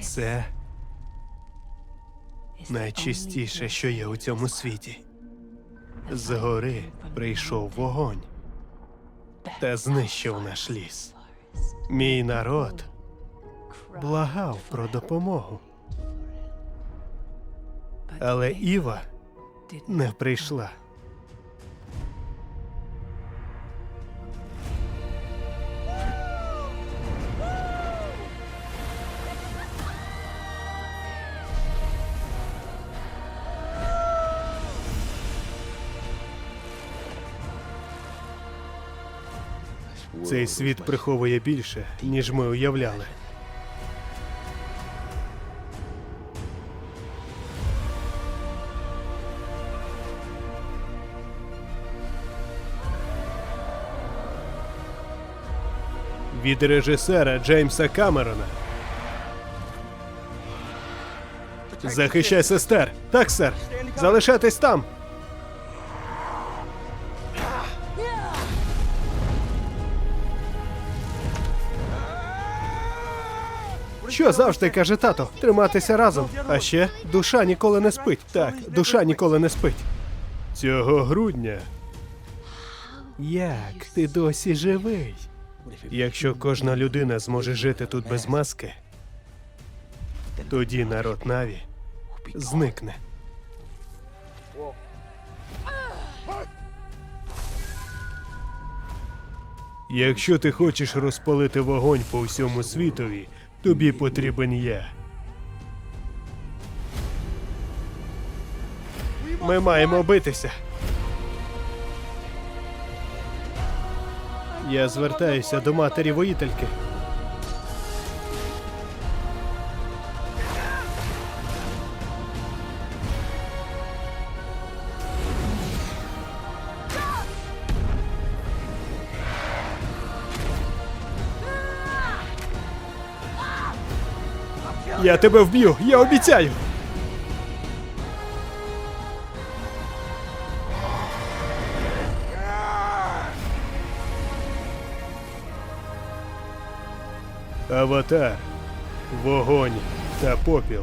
Це найчистіше, що є у цьому світі. Згори прийшов вогонь та знищив наш ліс. Мій народ благав про допомогу. Але Іва не прийшла. Цей світ приховує більше, ніж ми уявляли. Від режисера Джеймса Камерона. Захищай сестер. Так, сер. Залишайтесь там. Що завжди каже тато? Триматися разом. А ще душа ніколи не спить. Так, душа ніколи не спить. Цього грудня. Як ти досі живий? Якщо кожна людина зможе жити тут без маски, тоді народ Наві зникне. Якщо ти хочеш розпалити вогонь по всьому світові, тобі потрібен я. Ми маємо битися. Я звертаюся до матері воїтельки. Я тебе вб'ю, я обіцяю. Аватар, вогонь та попіл.